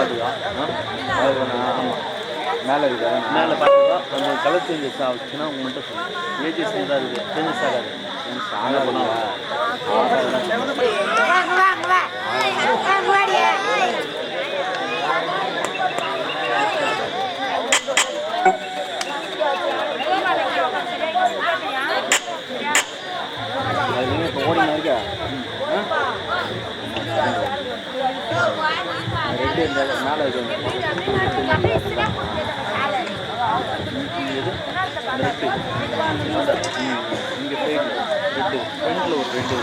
பார்த்துக்கோ ஆமாம் மேலே இருக்கா மேலே பார்த்துக்கோ கொஞ்சம் கலர் சேஞ்சஸ் ஆச்சுன்னா உங்க மட்டும் சொல்லுங்கள் ஏஜஸ் தான் இருக்குது சேஞ்சஸ் ஆகாது. போனால் அது இப்போ ஓடினா இருக்கா? ரெண்டு இந்த மேலே இங்கே ரெண்டு. ஃப்ரண்ட்டில் ஒரு ரெண்டு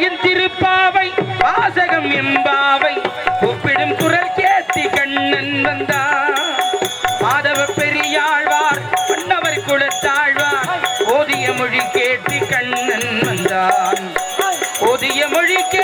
வாழுகின் திருப்பாவை வாசகம் எம்பாவை ஒப்பிடும் குரல் கேத்தி கண்ணன் வந்தார் மாதவ பெரியாழ்வார் மன்னவர் குலத்தாழ்வார். ஓதிய மொழி கேட்டி கண்ணன் வந்தான். ஓதிய மொழி கே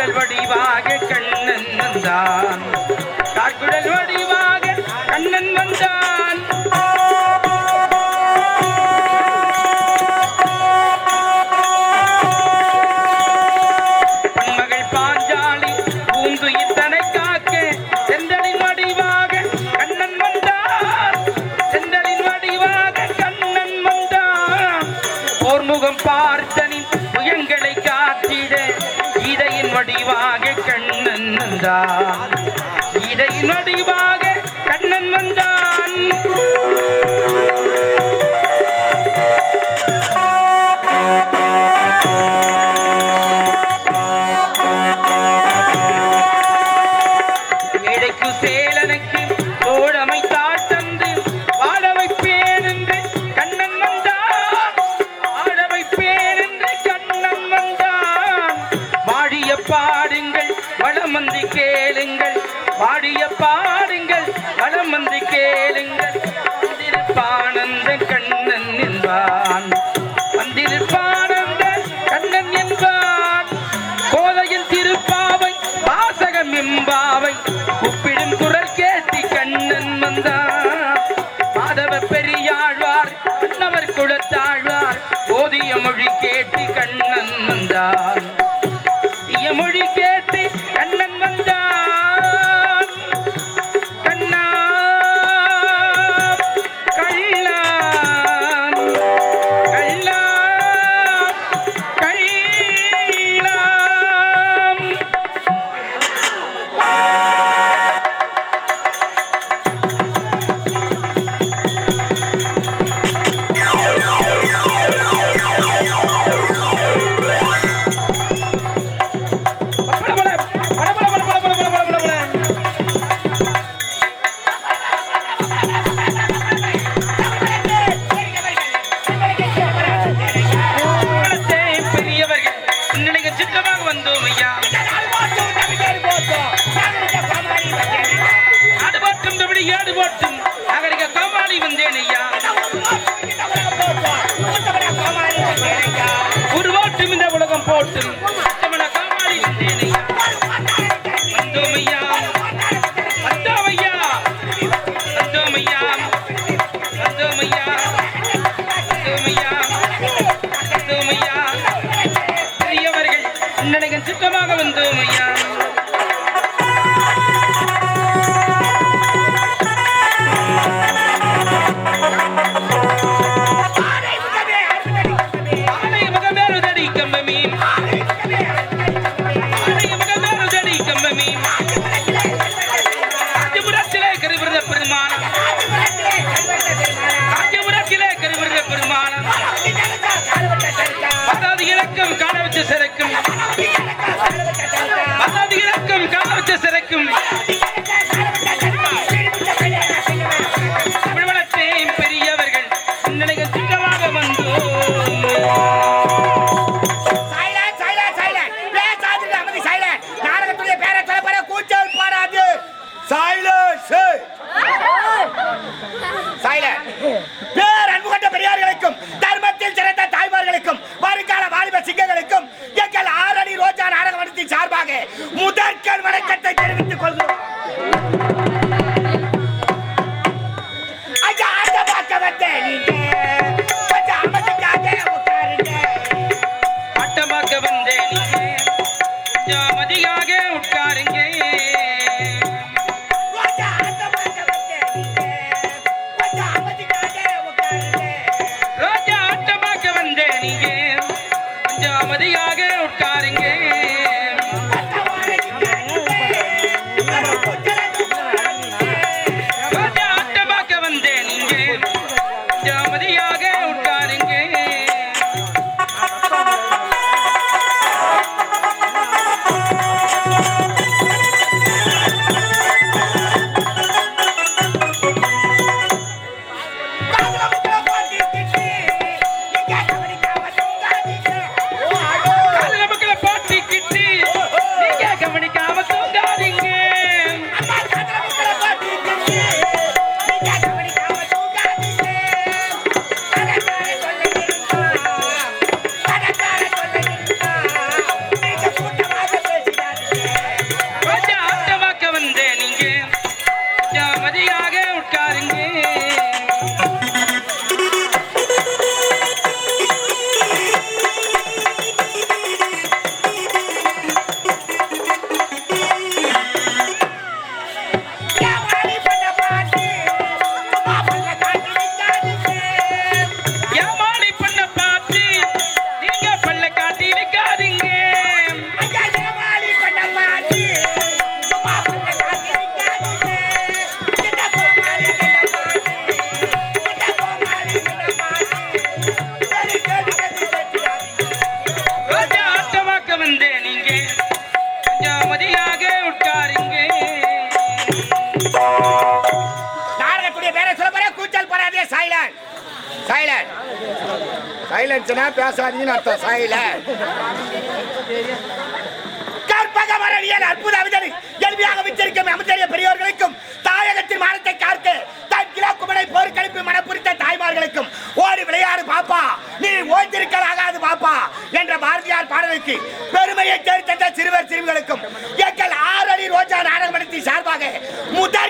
बड़ी बड़ी बागे கண்ணன் Enrique. வணக்கத்தை தெரிவித்துக் கொள்கிறோம் நடத்தி பெருமையை தேர்ந்தெடுத்த சிறுவர் சிறுமிகளுக்கும் எங்கள் ஆறடி ரோஜா நாடகமடத்தின் சார்பாக முதல்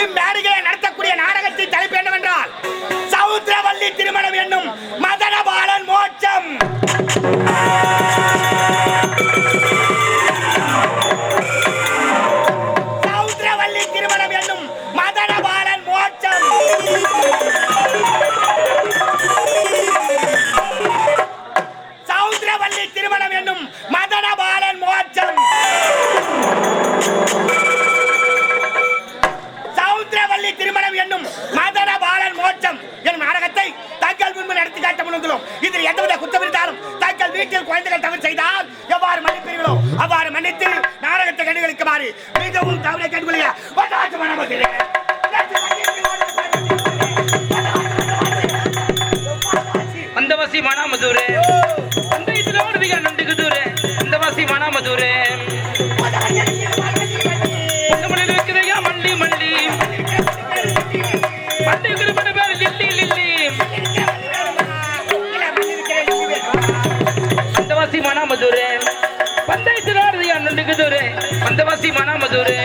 இம்மேடைகளை நடத்த பார்வதி மனமதுரே மண்ணில் வைக்கிறையா மல்லி மல்லி. மல்லி குறிப்பிட்ட பேர் லில்லி லில்லி. வந்தவாசி மனமதுரே பந்தாயத்தினாரதியா நண்டுக்குதுரே வந்தவாசி மனமதுரே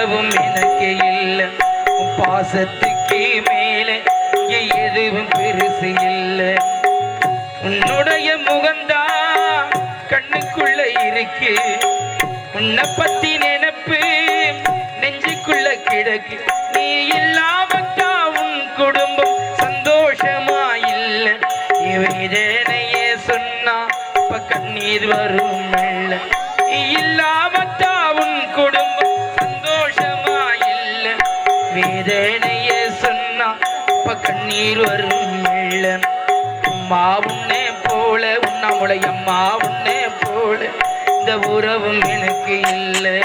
உறவும் எனக்கு இல்லை. பாசத்துக்கு மேலே இங்கே எதுவும் பெருசு இல்லை. உன்னுடைய முகந்தா கண்ணுக்குள்ள இருக்கு. உன்னை பத்தி நினப்பு நெஞ்சுக்குள்ள கிடக்கு. நீ இல்லாமட்டா உன் குடும்பம் சந்தோஷமா இல்ல. இதனையே சொன்னா இப்ப கண்ணீர் வரும் இல்லை. நீ வேதனைய சொன்னா இப்ப கண்ணீர் வரும் மெல்ல அம்மா உன்னே போல உண்ணாமுலை அம்மா உன்னே போல இந்த உறவும் எனக்கு இல்லை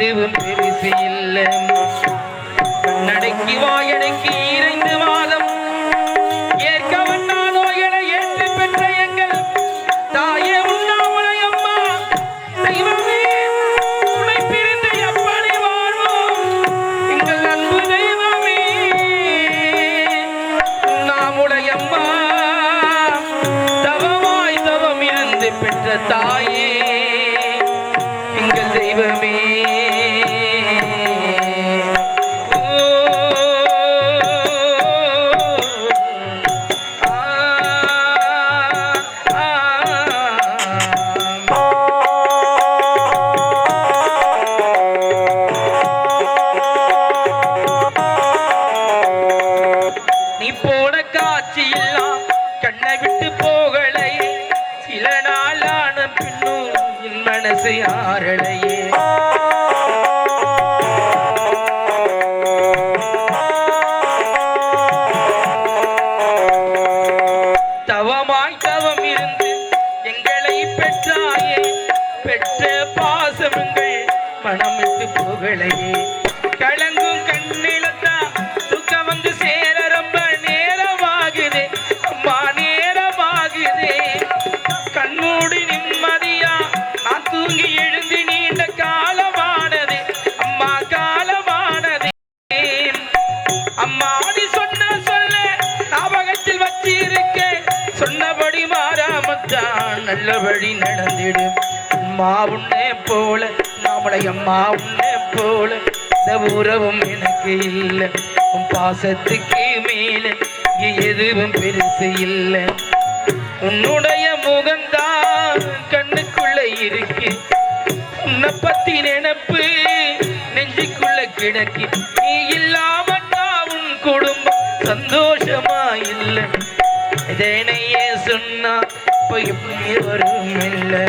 எதுவும் பெருசு இல்லை கண்ணடக்கி வாயடக்கி மனமிட்டு கலங்கும் கண்ணிலத்தா துக்க வந்து சேர ரொம்ப நேரமாகுதே. அம்மா நேரமாகுதே. கண்மூடி நிம்மதியா நான் தூங்கி எழுந்து நீண்ட காலமானது. அம்மா காலமானதே. அம்மாடி சொன்ன சொல்ல ஞாபகத்தில் வச்சிருக்கேன். சொன்னபடி மாறாமத்தான் நல்லபடி நடந்திடும். அம்மா உன்னே போல நாமளை அம்மா உன்னே போல இந்த உறவும் எனக்கு இல்லை. உன் பாசத்துக்கு மேல எதுவும் பெருசு இல்லை. உன்னுடைய முகம்தான் கண்ணுக்குள்ள இருக்கு. உன்னை பத்தி நினப்பு நெஞ்சுக்குள்ள கிடக்கு. நீ இல்லாமட்டா உன் குடும்பம் சந்தோஷமா இல்லை. இதனையே சொன்னா? போய் எப்படி வரும் இல்லை